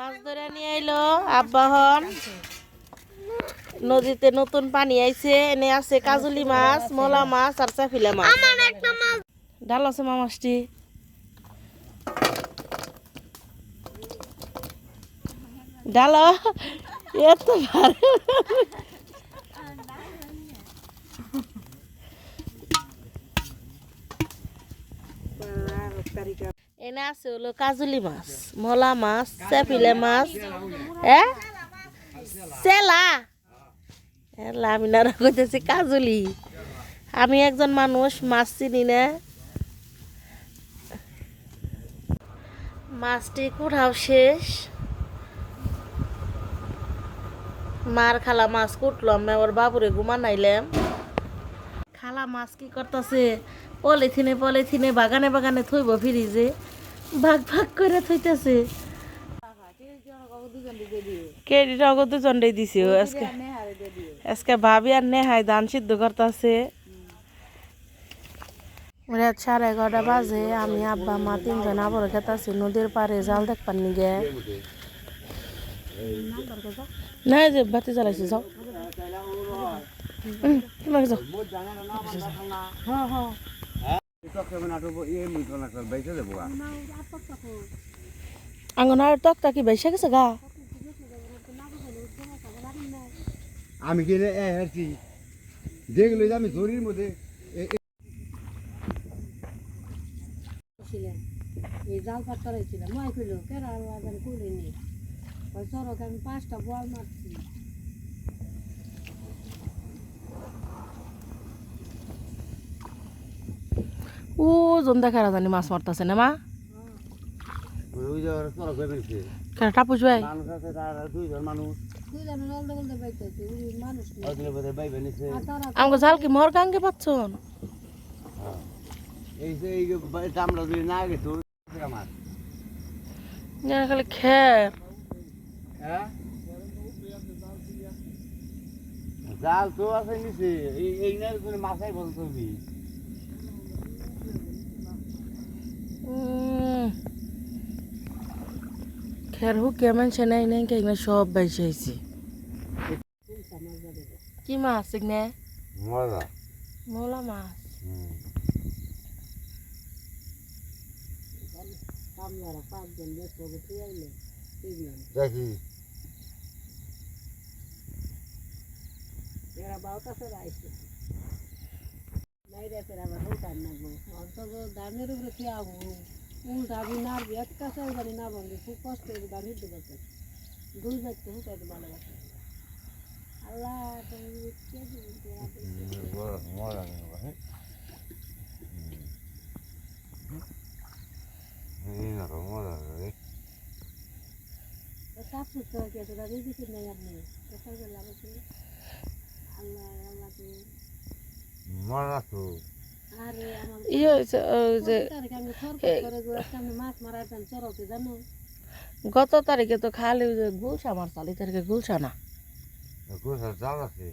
মাছ ধরে নিয়ে এলো আব্বাহন নদীতে নতুন পানি আইছে এনে আছে কাজুলি মাছ মলা মাছ আর চাফিলা মাছ। ডাল আছে মা মাছটি ডাল এত ভালো। এনে আছে হলো কাজুলি মাছ, মলা মাছ, চাপিলে মাছ চেলা? আমি কাজুলি। আমি একজন মানুষ, মাছ চিনি না? মাছটি কুড়াও শেষ। মার খালা মাছ কুটলো আমি আবার বাবুরে ঘুমা নাইলাম খালা মাছ কি করতেছে পলিথিনে পলিথিনে বাগানে বাগানে থইব ফ্রিজে ভাগ ভাগ করে থইতেছে। কেডি নগদ দুজনটাই দিছে আজকে আজকে ভাবি আর নেহাই ধান সিদ্ধ করতেছে। রাত সাড়ে এগারোটা বাজে আমি আব্বা মা তিনজন আবার গেতাছি নদীর পাড়ে জাল দেখবার নিগে। না যে বাতি জ্বালাইছে যাও। তোমাকে যাও। আঙ্গনার টকটা কি বেসে গেছে গা? আমি গেলে এ হারছি দেখল আমি শরীর মধ্যে। জাল পাত্তা রয়েছিলাম মাই কইল কেরা করিনি ওই চরক আমি পাঁচটা বল মারছি। ও জন দেখা জানি মাছ মারতেছে না মা? করে টাপুস ভাই আমাকে জাল কি মর গাঙ্গে পাচ্ছ খালি খের করে মাথায় বল করবি উম। খের হুকিয়া মানুষে নাই নাই কে এগুলো সব বাইসে আইছে কি মাছ এগুলো মজা মোলা মাছ কামলারা পাঁচজন বেশ করে তুই আইলে তিনজন দেখি এরা বাউটা ফের আইছে নাই রে ফের আবার হইতাম না গো অন্তত দামের উপরে কি আগো উল্টা আমি নাড়বি একটা চাই জানি না বন্ধু খুব কষ্ট করে দাম হিট করতে দুই সঙ্গে? আল্লাহ আল্লাহ তুমি তো ইয়ে যে গত তারিখে তো খালি যে গুলশা মার চালি তারিখে গুলশা না। গুলশা জাল আছে।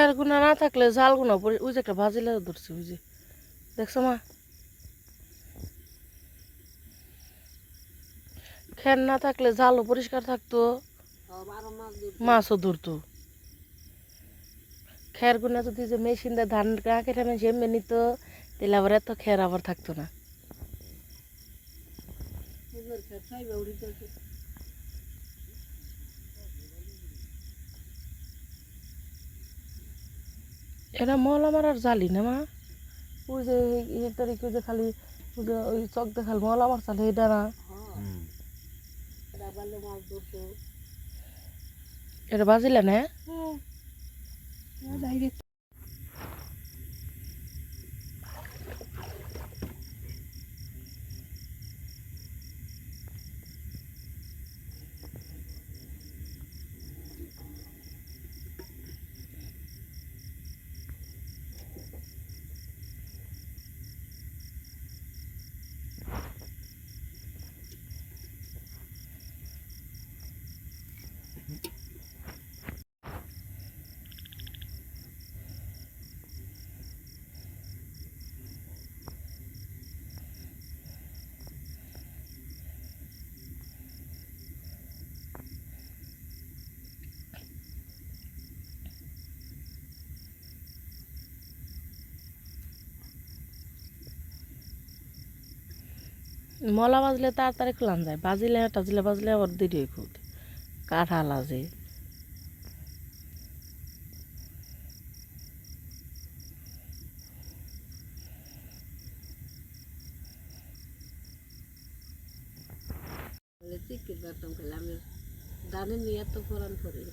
খেয়াল গুণা না থাকলে জাল গুণা পরে ওই যে একটা ভাজিলে ধরছি ওই যে। দেখছ মা? খের না থাকলে জালও পরিষ্কার থাকতো মাছও ধরতো। খের গুণা যদি যে মেশিন দিয়ে ধান গা কেটে মেশিন এমনি নিত তাহলে আবার এত খের আবার থাকতো না। খের এটা মল মারার জালি না মা। ওই যে এই কেউ যে খালি ওই চক দেখাল মল মার চালে এটা না। এটা বাজিলে না? মলা বাজলে তাড়াতাড়ি খোলান যায়, বাজিলে টাজিলে বাজলে আবার দেরি হয় খুব কাঠা লাজে বলে চিকিৎ বাড়তাম খেলে আমি দানে নিয়ে তো ফোরান করি।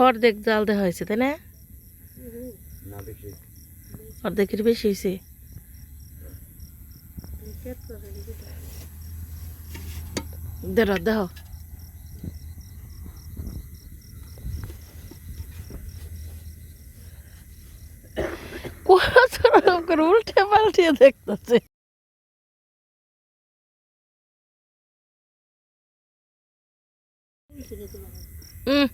অর্ধেক জাল দেওয়া হয়েছে তাই না না বেশি অর্ধেকের বেশি হয়েছে খেত করে দেখ দেহ করে উল্টে পাল্টিয়ে দেখতেছে? হুম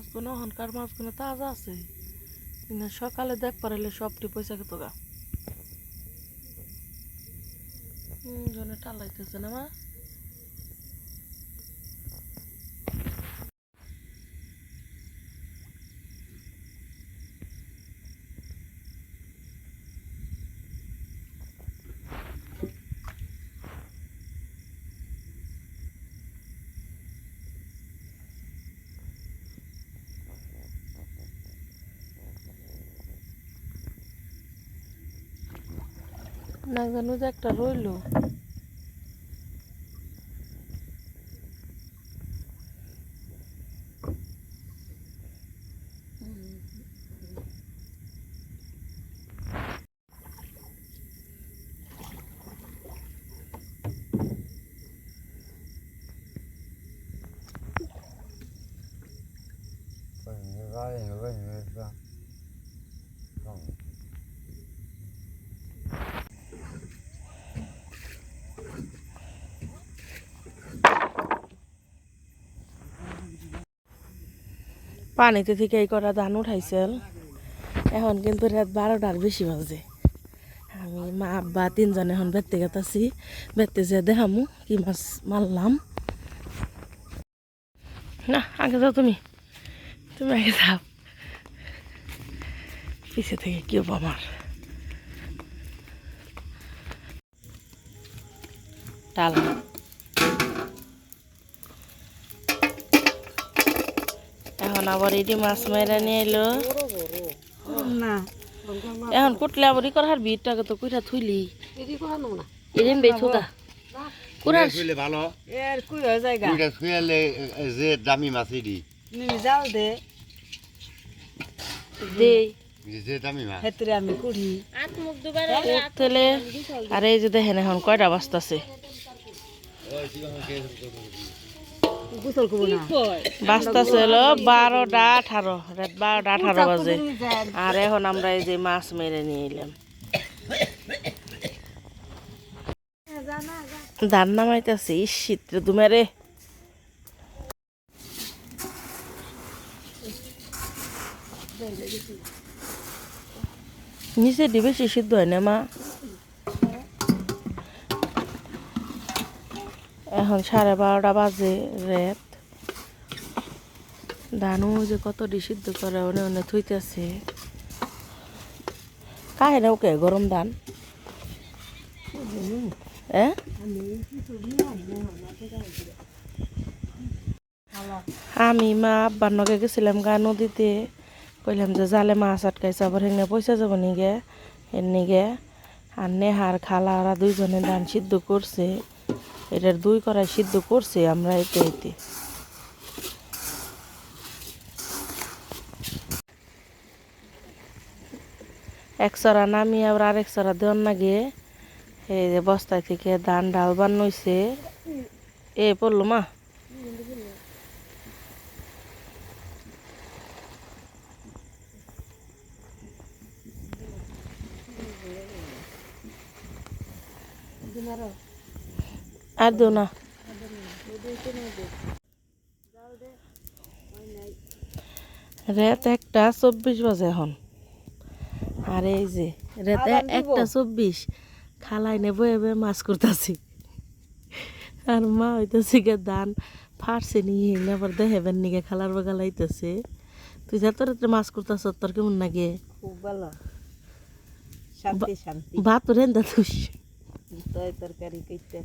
মাছগুলো হনকার মাছগুলো তাজা আছে। কিন্তু সকালে দেখ পারলে সবটি পয়সা খেত গা জনে টালাইতেছে না মা। না জানো যে একটা রইলো পানিতে থেকে এই কটা ধান উঠাইছিল এখন কিন্তু রাত বারোটার বেশি বাজে। আমি মা, আব্বা তিনজন এখন বেতে গেতাছি বেতে যে দেখামু কি মাছ মারলাম। না, আগে যাও তুমি। তুমি আগে যাও। পিছে থেকে কি হব আমার? ডাল এখন আবার এটি মাছ মেরে নিয়ে এলো। না। এখন কুটলে আবার ই করার ভিড়টাকে তো কুইটা থুইলি। এদি এদিন বেই থুকা কুড়ার ভালো। এর কুই হয়ে যায় গা। দুইটা যে দামি মাছ এডি যাও দে। দেই যে দামি মাছ। হেতরে আমি আর এই যে দেখেন এখন কয়টা বাজতাছে। না। বাজতাছে বারোটা আঠারো, রাত বারোটা আঠারো বাজে। আর এখন আমরা এই যে মাছ মেরে নিয়ে এলাম। ধান নামাইতেছে শীত দুমেরে নিচে দি বেশি সিদ্ধ হয় না মা। এখন সাড়ে বারোটা বাজে রেত ধানও যে কত ডি সিদ্ধ করে অনে অনে থুইতেছে। কাহে না ওকে, গরম ধান আমি মা আব্বার নগে গেছিলাম গা নদীতে। কইলাম যে জালে মাছ আটকাইছে, আবার হেঙ্গে পয়সা যাব নিগে। এর নিগে। আর নেহার খালা, ওরা দুইজনে ধান সিদ্ধ করছে। এটার দুই কড়াই সিদ্ধ করছে আমরা এতে এতে। এক চড়া নামিয়ে আবার আরেক চড়া দেওয়ার না গিয়ে এই যে বস্তায় থেকে ধান ডাল বান্নইছে এ পড়ল মা। আর দেও না। রেত একটা চব্বিশ বাজে এখন। আর এই যে রেত। একটা চব্বিশ খালাই নে বয়ে বয়ে মাছ করতেছি। আর মা হইতেছে গে ধান ফাটছে নিয়ে আবার দেহেবেন নিগে খালার বাগালাইতেছে তুই যা তোর মাছ করতেছ তোর কেমন লাগে? খুব ভালো। শান্তি শান্তি। ভাত রেন্দা তুই তরকারি কইতে